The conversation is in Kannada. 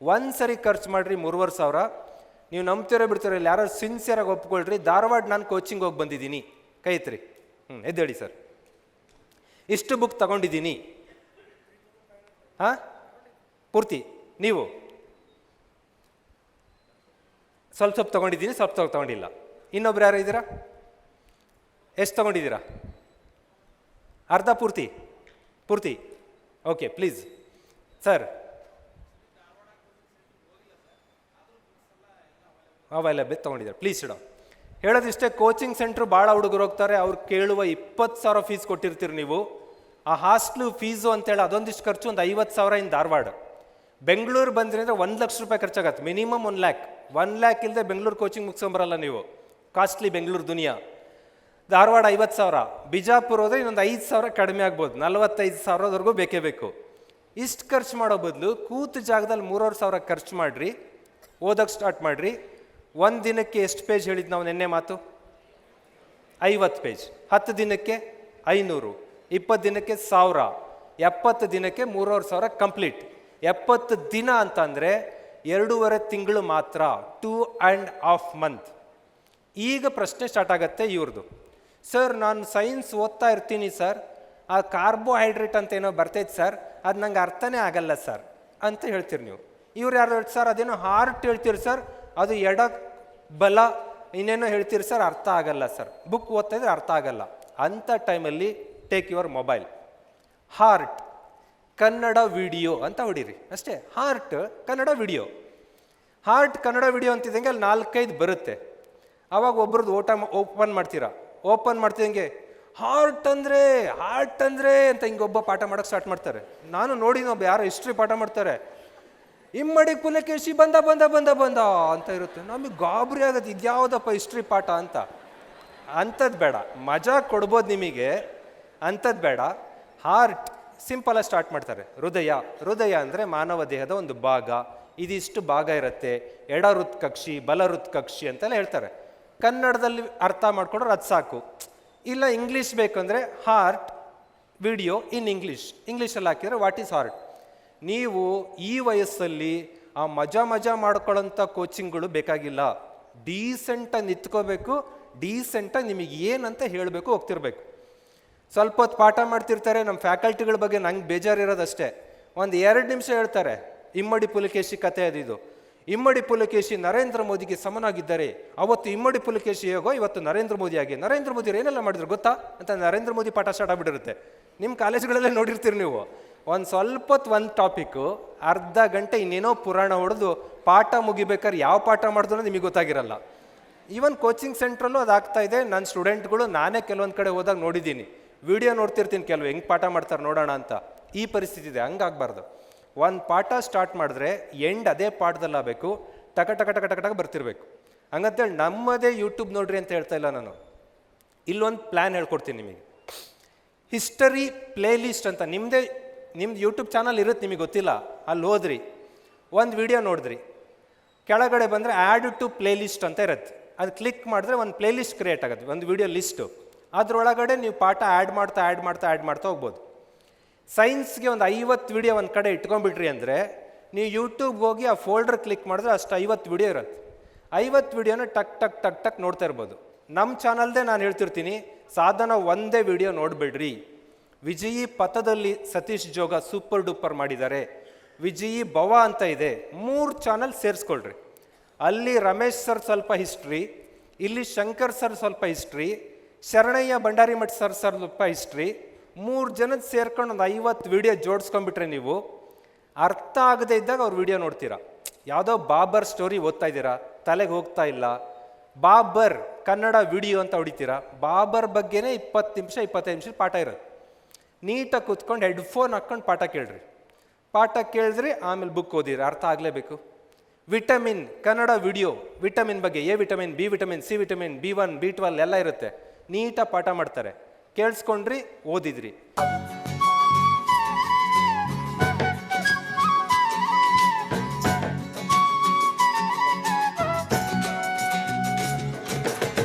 ಒಂದು ಸರಿ ಖರ್ಚು ಮಾಡಿರಿ, ಮೂರುವರೆ ಸಾವಿರ. ನೀವು ನಂಬ್ತಿರೋ ಬಿಡ್ತಿರೋ ಇಲ್ಲಿ ಯಾರೋ ಸಿನ್ಸಿಯರಾಗಿ ಒಪ್ಕೊಳ್ರಿ. ಧಾರವಾಡ ನಾನು ಕೋಚಿಂಗ್ ಹೋಗಿ ಬಂದಿದ್ದೀನಿ. ಕೈತ್ರಿ ಹ್ಞೂ ಎದ್ದೇಳಿ ಸರ್. ಇಷ್ಟು ಬುಕ್ ತಗೊಂಡಿದ್ದೀನಿ. ಹಾಂ? ಪೂರ್ತಿ? ನೀವು? ಸ್ವಲ್ಪ ಸ್ವಲ್ಪ ತೊಗೊಂಡಿದ್ದೀನಿ, ಸ್ವಲ್ಪ ಸ್ವಲ್ಪ ತೊಗೊಂಡಿಲ್ಲ. ಇನ್ನೊಬ್ರು ಯಾರು ಇದ್ದೀರಾ? ಎಷ್ಟು ತೊಗೊಂಡಿದ್ದೀರಾ? ಅರ್ಧ ಪೂರ್ತಿ? ಪೂರ್ತಿ? ಓಕೆ ಪ್ಲೀಸ್ ಸರ್ ಅವೈಲಬಲ್ ತೊಗೊಂಡಿದ್ದಾರೆ ಪ್ಲೀಸ್ ಇಡೋ. ಹೇಳೋದಿಷ್ಟೇ ಕೋಚಿಂಗ್ ಸೆಂಟ್ರ್ ಭಾಳ ಹುಡುಗರು ಹೋಗ್ತಾರೆ, ಅವ್ರು ಕೇಳುವ ಇಪ್ಪತ್ತು ಸಾವಿರ ಫೀಸ್ ಕೊಟ್ಟಿರ್ತೀರಿ ನೀವು. ಆ ಹಾಸ್ಟ್ಲು ಫೀಸು ಅಂತೇಳಿ ಅದೊಂದಿಷ್ಟು ಖರ್ಚು ಒಂದು ಐವತ್ತು ಸಾವಿರ ಇನ್ ಧಾರವಾಡ. ಬೆಂಗಳೂರು ಬಂದ್ರಿ ಅಂದರೆ ಒಂದು ಲಕ್ಷ ರೂಪಾಯಿ ಖರ್ಚಾಗತ್ತೆ minimum one lakh. One lakh ಇಲ್ಲದೆ ಬೆಂಗಳೂರು ಕೋಚಿಂಗ್ ಮುಗಿಸ್ಕೊಂಬರಲ್ಲ ನೀವು. ಕಾಸ್ಟ್ಲಿ ಬೆಂಗಳೂರು ದುನಿಯಾ. ಧಾರವಾಡ ಐವತ್ತು ಸಾವಿರ, ಬಿಜಾಪುರ ಹೋದರೆ ಇನ್ನೊಂದು ಐದು ಸಾವಿರ ಕಡಿಮೆ ಆಗ್ಬೋದು, ನಲವತ್ತೈದು ಸಾವಿರದವರೆಗೂ ಬೇಕೇ ಬೇಕು. ಇಷ್ಟು ಖರ್ಚು ಮಾಡೋ ಬದಲು ಕೂತು ಜಾಗದಲ್ಲಿ ಮೂರುವರೆ ಸಾವಿರ ಖರ್ಚು ಮಾಡಿರಿ ಓದೋಕ್ಕೆ ಸ್ಟಾರ್ಟ್ ಮಾಡಿರಿ. ಒಂದು ದಿನಕ್ಕೆ ಎಷ್ಟು ಪೇಜ್ ಹೇಳಿದ್ದು ನಾವು ನಿನ್ನೆ ಮಾತು? ಐವತ್ತು ಪೇಜ್. ಹತ್ತು ದಿನಕ್ಕೆ ಐನೂರು. ಇಪ್ಪತ್ತು ದಿನಕ್ಕೆ ಸಾವಿರ. ಎಪ್ಪತ್ತು ದಿನಕ್ಕೆ ಮೂರುವರೆ ಸಾವಿರ ಕಂಪ್ಲೀಟ್. ಎಪ್ಪತ್ತು ದಿನ ಅಂತಂದರೆ ಎರಡೂವರೆ ತಿಂಗಳು ಮಾತ್ರ, ಟೂ ಆ್ಯಂಡ್ ಹಾಫ್ ಮಂತ್. ಈಗ ಪ್ರಶ್ನೆ ಸ್ಟಾರ್ಟ್ ಆಗುತ್ತೆ ಇವ್ರದ್ದು ಸರ್, ನಾನು ಸೈನ್ಸ್ ಓದ್ತಾ ಇರ್ತೀನಿ ಸರ್. ಆ ಕಾರ್ಬೋಹೈಡ್ರೇಟ್ ಅಂತ ಏನೋ ಬರ್ತೈತೆ ಸರ್. ಅದು ನಂಗೆ ಅರ್ಥನೇ ಆಗಲ್ಲ ಸರ್ ಅಂತ ಹೇಳ್ತೀರಿ ನೀವು. ಇವ್ರು ಯಾರು ಹೇಳ್ತಾರೆ? ಸರ್, ಅದೇನೋ ಹಾರ್ಟ್ ಹೇಳ್ತೀರಿ ಸರ್. ಅದು ಎಡ ಬಲ, ಇನ್ನೇನೋ ಹೇಳ್ತೀರಿ ಸರ್? ಅರ್ಥ ಆಗಲ್ಲ ಸರ್. ಬುಕ್ ಓದ್ತಾ ಇದ್ರೆ ಅರ್ಥ ಆಗಲ್ಲ. ಅಂಥ ಟೈಮಲ್ಲಿ take your mobile heart Kannada video ಅಂತ ಹೊಡೀರಿ. ಅಷ್ಟೇ. Heart Kannada video. Heart Kannada video ಅಂತಿದ್ದಂಗೆ ಅಲ್ಲಿ ನಾಲ್ಕೈದು ಬರುತ್ತೆ. ಅವಾಗ ಒಬ್ರದ್ದು ಓಟ ಓಪನ್ ಮಾಡ್ತೀರಾ? ಓಪನ್ ಮಾಡ್ತಿದ್ದಂಗೆ ಹಾರ್ಟ್ ಅಂದರೆ ಹಾರ್ಟ್ ಅಂದರೆ ಅಂತ ಹಿಂಗೆ ಒಬ್ಬ ಪಾಠ ಮಾಡೋಕ್ಕೆ ಸ್ಟಾರ್ಟ್ ಮಾಡ್ತಾರೆ. ನಾನು ನೋಡಿ ಒಬ್ಬ ಯಾರು ಹಿಸ್ಟ್ರಿ ಪಾಠ ಮಾಡ್ತಾರೆ. ಇಮ್ಮಡಿ ಪುಲಕೇಶಿ ಬಂದ ಬಂದ ಬಂದ ಬಂದ ಅಂತ ಇರುತ್ತೆ. ನಮಗೆ ಗಾಬರಿ ಆಗುತ್ತೆ. ಇದ್ಯಾವುದಪ್ಪ ಹಿಸ್ಟ್ರಿ ಪಾಠ ಅಂತ? ಅಂಥದ್ದು ಬೇಡ. ಮಜಾ ಕೊಡ್ಬೋದು ನಿಮಗೆ. ಅಂಥದ್ದು ಬೇಡ. ಹಾರ್ಟ್ ಸಿಂಪಲಾಗಿ ಸ್ಟಾರ್ಟ್ ಮಾಡ್ತಾರೆ. ಹೃದಯ. ಹೃದಯ ಅಂದರೆ ಮಾನವ ದೇಹದ ಒಂದು ಭಾಗ. ಇದಿಷ್ಟು ಭಾಗ ಇರುತ್ತೆ. ಎಡ ಹೃತ್ಕಕ್ಷಿ ಬಲ ಹೃತ್ಕಕ್ಷಿ ಅಂತೆಲ್ಲ ಹೇಳ್ತಾರೆ. ಕನ್ನಡದಲ್ಲಿ ಅರ್ಥ ಮಾಡ್ಕೊಂಡ್ರೆ ಅದು ಸಾಕು. ಇಲ್ಲ ಇಂಗ್ಲೀಷ್ ಬೇಕಂದರೆ ಹಾರ್ಟ್ ವಿಡಿಯೋ ಇನ್ ಇಂಗ್ಲೀಷ್ ಇಂಗ್ಲೀಷಲ್ಲಿ ಹಾಕಿದರೆ ವಾಟ್ ಈಸ್ ಹಾರ್ಟ್ ನೀವು ಈ ವಯಸ್ಸಲ್ಲಿ ಆ ಮಜಾ ಮಜಾ ಮಾಡ್ಕೊಳ್ಳೋಂಥ ಕೋಚಿಂಗ್ಗಳು ಬೇಕಾಗಿಲ್ಲ. ಡೀಸೆಂಟಾಗಿ ನಿಂತ್ಕೋಬೇಕು ಡೀಸೆಂಟಾಗಿ ನಿಮಗೆ ಏನಂತ ಹೇಳಬೇಕು ಹೋಗ್ತಿರ್ಬೇಕು. ಸ್ವಲ್ಪ ಹೊತ್ತು ಪಾಠ ಮಾಡ್ತಿರ್ತಾರೆ, ನಮ್ಮ ಫ್ಯಾಕಲ್ಟಿಗಳ ಬಗ್ಗೆ ನಂಗೆ ಬೇಜಾರಿರೋದಷ್ಟೇ. ಒಂದು ಎರಡು ನಿಮಿಷ ಹೇಳ್ತಾರೆ, ಇಮ್ಮಡಿ ಪುಲಕೇಶಿ ಕತೆ ಅದಿದು ಇಮ್ಮಡಿ ಪುಲಕೇಶಿ ನರೇಂದ್ರ ಮೋದಿಗೆ ಸಮನಾಗಿದ್ದಾರೆ, ಅವತ್ತು ಇಮ್ಮಡಿ ಪುಲಕೇಶಿ ಹೇಗೋ ಇವತ್ತು ನರೇಂದ್ರ ಮೋದಿ ಆಗಿ ನರೇಂದ್ರ ಮೋದಿ ಏನೆಲ್ಲ ಮಾಡಿದ್ರು ಗೊತ್ತಾ? ಅಂತ ನರೇಂದ್ರ ಮೋದಿ ಪಾಠ ಸ್ಟಾರ್ಟ್ ಆಗಿಬಿಟ್ಟಿರುತ್ತೆ. ನಿಮ್ಮ ಕಾಲೇಜ್ಗಳಲ್ಲೇ ನೋಡಿರ್ತೀರಿ ನೀವು. ಒಂದು ಸ್ವಲ್ಪ ಹೊತ್ತು ಒಂದು ಟಾಪಿಕ್ಕು ಅರ್ಧ ಗಂಟೆ ಇನ್ನೇನೋ ಪುರಾಣ ಹೊಡೆದು ಪಾಠ ಮುಗಿಬೇಕಾದ್ರೆ ಯಾವ ಪಾಠ ಮಾಡಿದ್ರು ನಿಮಗೆ ಗೊತ್ತಾಗಿರಲ್ಲ. ಈವನ್ ಕೋಚಿಂಗ್ ಸೆಂಟ್ರಲ್ಲೂ ಅದಾಗ್ತಾ ಇದೆ. ನನ್ನ ಸ್ಟೂಡೆಂಟ್ಗಳು ನಾನೇ ಕೆಲವೊಂದು ಕಡೆ ಹೋದಾಗ ನೋಡಿದ್ದೀನಿ. ವಿಡಿಯೋ ನೋಡ್ತಿರ್ತೀನಿ ಕೆಲವು ಹೆಂಗೆ ಪಾಠ ಮಾಡ್ತಾರೆ ನೋಡೋಣ ಅಂತ. ಈ ಪರಿಸ್ಥಿತಿ ಇದೆ. ಹಂಗಾಗಬಾರ್ದು. ಒಂದು ಪಾಠ ಸ್ಟಾರ್ಟ್ ಮಾಡಿದ್ರೆ ಎಂಡ್ ಅದೇ ಪಾಠದಲ್ಲಿ ಆಗಬೇಕು. ಟಕ ಟಕ ಟಕ ಟಕ ಟಕ ಬರ್ತಿರ್ಬೇಕು. ಹಂಗಂತೇಳಿ ನಮ್ಮದೇ ಯೂಟ್ಯೂಬ್ ನೋಡ್ರಿ ಅಂತ ಹೇಳ್ತಾ ಇಲ್ಲ ನಾನು. ಇಲ್ಲೊಂದು ಪ್ಲ್ಯಾನ್ ಹೇಳ್ಕೊಡ್ತೀನಿ ನಿಮಗೆ. ಹಿಸ್ಟರಿ ಪ್ಲೇಲಿಸ್ಟ್ ಅಂತ. ನಿಮ್ಮದೇ ನಿಮ್ದು ಯೂಟ್ಯೂಬ್ ಚಾನಲ್ ಇರುತ್ತೆ, ನಿಮಗೆ ಗೊತ್ತಿಲ್ಲ. ಅಲ್ಲಿ ಹೋದ್ರಿ, ಒಂದು ವಿಡಿಯೋ ನೋಡಿದ್ರಿ. ಕೆಳಗಡೆ ಬಂದರೆ ಆ್ಯಡ್ ಟು ಪ್ಲೇಲಿಸ್ಟ್ ಅಂತ ಇರುತ್ತೆ. ಅದು ಕ್ಲಿಕ್ ಮಾಡಿದ್ರೆ ಒಂದು ಪ್ಲೇಲಿಸ್ಟ್ ಕ್ರಿಯೇಟ್ ಆಗುತ್ತೆ, ಒಂದು ವಿಡಿಯೋ ಲಿಸ್ಟು ಅದರೊಳಗಡೆ ನೀವು ಪಾಠ ಆ್ಯಡ್ ಮಾಡ್ತಾ ಆ್ಯಡ್ ಮಾಡ್ತಾ ಆ್ಯಡ್ ಮಾಡ್ತಾ ಹೋಗ್ಬೋದು. ಸೈನ್ಸ್ಗೆ ಒಂದು ಐವತ್ತು ವಿಡಿಯೋ ಒಂದು ಕಡೆ ಇಟ್ಕೊಂಡ್ಬಿಟ್ರಿ ಅಂದರೆ, ನೀವು ಯೂಟ್ಯೂಬ್ಗೆ ಹೋಗಿ ಆ ಫೋಲ್ಡರ್ ಕ್ಲಿಕ್ ಮಾಡಿದ್ರೆ ಅಷ್ಟು ಐವತ್ತು ವಿಡಿಯೋ ಇರುತ್ತೆ. ಐವತ್ತು ವಿಡಿಯೋನ ಟಕ್ ಟಕ್ ಟಕ್ ಟಕ್ ನೋಡ್ತಾ ಇರ್ಬೋದು. ನಮ್ಮ ಚಾನಲ್ದೇ ನಾನು ಹೇಳ್ತಿರ್ತೀನಿ ಸಾಧನ ಒಂದೇ ವಿಡಿಯೋ ನೋಡಬೇಡ್ರಿ. ವಿಜಯಿ ಪಥದಲ್ಲಿ ಸತೀಶ್ ಜೋಗ ಸೂಪರ್ ಡೂಪರ್ ಮಾಡಿದ್ದಾರೆ. ವಿಜಯಿ ಭವ ಅಂತ ಇದೆ. ಮೂರು ಚಾನಲ್ ಸೇರಿಸ್ಕೊಳ್ರಿ. ಅಲ್ಲಿ ರಮೇಶ್ ಸರ್ ಸ್ವಲ್ಪ ಹಿಸ್ಟ್ರಿ, ಇಲ್ಲಿ ಶಂಕರ್ ಸರ್ ಸ್ವಲ್ಪ history, Sharanayya Bhandarimath sir sir ಸ್ವಲ್ಪ ಹಿಸ್ಟ್ರಿ, ಮೂರು ಜನದ ಸೇರ್ಕೊಂಡು ಒಂದು ಐವತ್ತು ವಿಡಿಯೋ ಜೋಡಿಸ್ಕೊಂಡ್ಬಿಟ್ರೆ ನೀವು. ಅರ್ಥ ಆಗದೇ ಇದ್ದಾಗ ಅವ್ರು ವಿಡಿಯೋ ನೋಡ್ತೀರಾ. ಯಾವುದೋ ಬಾಬರ್ ಸ್ಟೋರಿ ಓದ್ತಾ ಇದ್ದೀರಾ, ತಲೆಗೆ ಹೋಗ್ತಾ ಇಲ್ಲ. ಬಾಬರ್ ಕನ್ನಡ ವಿಡಿಯೋ ಅಂತ ಹೊಡಿತೀರಾ. ಬಾಬರ್ ಬಗ್ಗೆನೇ ಇಪ್ಪತ್ತು ನಿಮಿಷ, ಇಪ್ಪತ್ತೈದು ನಿಮಿಷ ಪಾಠ ಇರೋದು ನೀಟಾಗಿ ಕೂತ್ಕೊಂಡು ಹೆಡ್ಫೋನ್ ಹಾಕ್ಕೊಂಡು ಪಾಠ ಕೇಳ್ರಿ. ಪಾಠ ಕೇಳಿದ್ರಿ, ಆಮೇಲೆ ಬುಕ್ ಓದಿರಿ. ಅರ್ಥ ಆಗಲೇಬೇಕು. ವಿಟಮಿನ್ ಕನ್ನಡ ವಿಡಿಯೋ ವಿಟಮಿನ್ ಬಗ್ಗೆ A vitamin B vitamin C vitamin B one, B twelve ಎಲ್ಲ ಇರುತ್ತೆ. ನೀಟಾಗಿ ಪಾಠ ಮಾಡ್ತಾರೆ. ಕೇಳಿಸ್ಕೊಂಡ್ರಿ, ಓದಿದ್ರಿ.